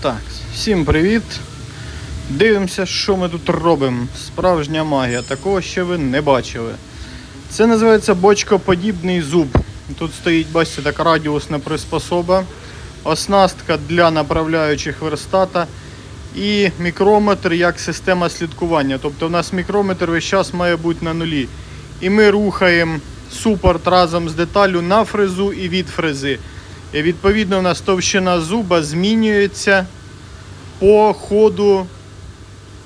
Так, всім привіт. Дивимося, що ми тут робимо. Справжня магія. Такого ще ви не бачили. Це називається бочкоподібний зуб. Тут стоїть, бачите, така радіусна приспособа, оснастка для направляючих верстата і мікрометр як система слідкування. Тобто у нас мікрометр весь час має бути на нулі. І ми рухаємо супорт разом з деталлю на фрезу і від фрези. І відповідно у нас товщина зуба змінюється по ходу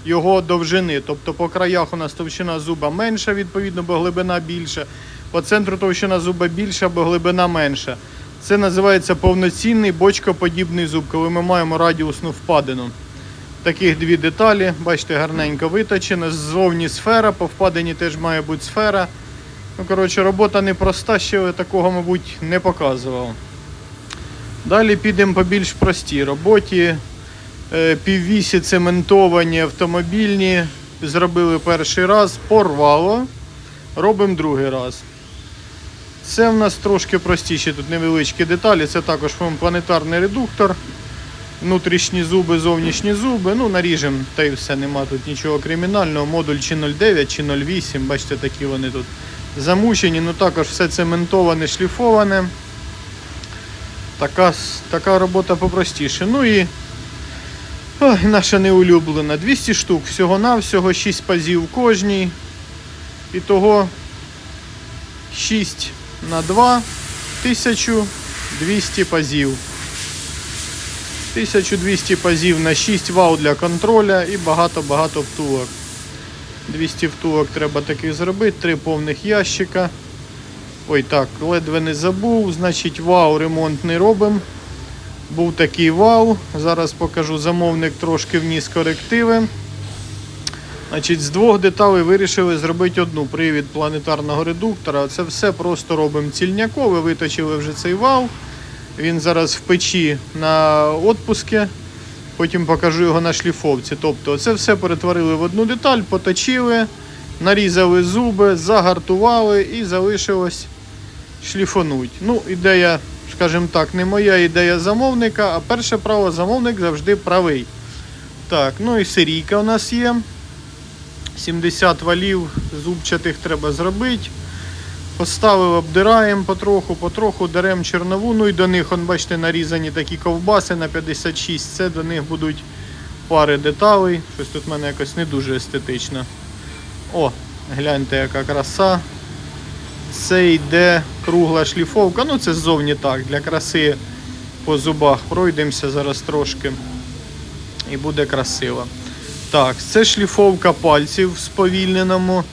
його довжини. Тобто по краях у нас товщина зуба менша, відповідно, бо глибина більша. По центру товщина зуба більша, бо глибина менша. Це називається повноцінний бочкоподібний зуб, коли ми маємо радіусну впадину. Таких дві деталі, бачите, гарненько виточено. Ззовні сфера, по впадині теж має бути сфера. Ну, коротше, робота непроста, ще такого, мабуть, не показував. Далі підемо по більш простій роботі. Е, Піввісі цементовані автомобільні. Зробили перший раз, порвало. Робимо другий раз. Це в нас трошки простіші тут невеличкі деталі. Це також планетарний редуктор. Внутрішні зуби, зовнішні зуби. Ну, наріжемо, та й все, нема тут нічого кримінального. Модуль чи 09, чи 08. Бачите, такі вони тут замучені. Ну також все цементоване, шліфоване. Така, така робота попростіше. Ну і ой, наша неулюблена. 200 штук всього-навсього, 6 пазів кожній. І того 6 на 2 1200 пазів. 1200 пазів на 6 вал для контроля і багато-багато втулок. 200 втулок треба таких зробити, 3 повних ящика. Ой, так, ледве не забув. Значить, вал ремонт не робимо. Був такий вал. Зараз покажу замовник трошки вніс корективи. Значить, з двох деталей вирішили зробити одну привід планетарного редуктора. Це все просто робимо цільнякове. Виточили вже цей вал. Він зараз в печі на відпуске. Потім покажу його на шліфовці. Тобто, це все перетворили в одну деталь, поточили, нарізали зуби, загартували і залишилось шліфонуть. Ну, ідея, скажімо так, не моя ідея замовника, а перше право замовник завжди правий. Так, ну і серійка у нас є. 70 валів зубчатих треба зробити. Поставили, обдираємо потроху, потроху деремо чернову. Ну і до них, он, бачите, нарізані такі ковбаси на 56. Це до них будуть пари деталей. Щось тут в мене якось не дуже естетично. О, гляньте, яка краса. Це йде кругла шліфовка. Ну, це ззовні так, для краси по зубах пройдемося зараз трошки. І буде красиво. Так, це шліфовка пальців в сповільненому.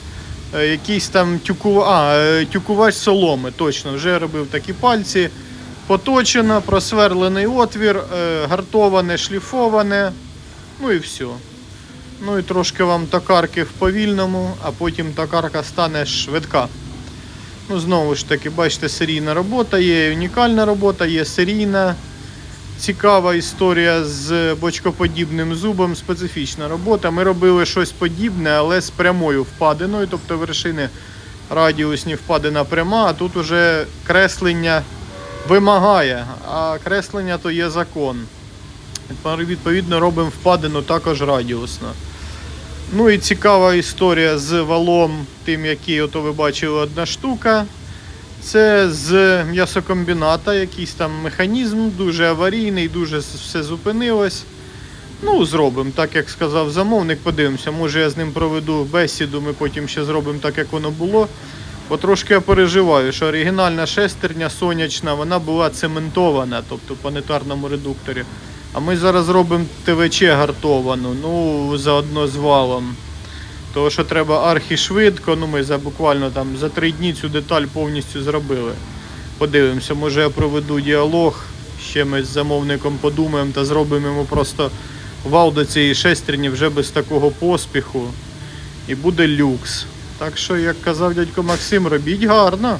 Е, Якийсь там тюку... а, е, тюкувач соломи. Точно, вже робив такі пальці. Поточено, просверлений отвір, е, гартоване, шліфоване. Ну і все. Ну і трошки вам токарки в повільному, а потім токарка стане швидка. Ну, знову ж таки, бачите, серійна робота, є унікальна робота, є серійна. Цікава історія з бочкоподібним зубом, специфічна робота. Ми робили щось подібне, але з прямою впадиною, тобто вершини радіусні впадина пряма, а тут уже креслення вимагає, а креслення то є закон. Відповідно, робимо впадину також радіусно. Ну і цікава історія з валом, тим, який ото ви бачили одна штука. Це з м'ясокомбіната, якийсь там механізм, дуже аварійний, дуже все зупинилось. Ну, зробимо, так як сказав замовник, подивимося, може я з ним проведу бесіду, ми потім ще зробимо так, як воно було. Бо трошки я переживаю, що оригінальна шестерня сонячна, вона була цементована, тобто в планетарному редукторі. А ми зараз робимо ТВЧ гартовану, ну, заодно з валом. Того, що треба архішвидко, ну ми за буквально там за три дні цю деталь повністю зробили. Подивимося, може я проведу діалог. Ще ми з замовником подумаємо та зробимо йому просто вал до цієї шестерні вже без такого поспіху. І буде люкс. Так що, як казав дядько Максим, робіть гарно.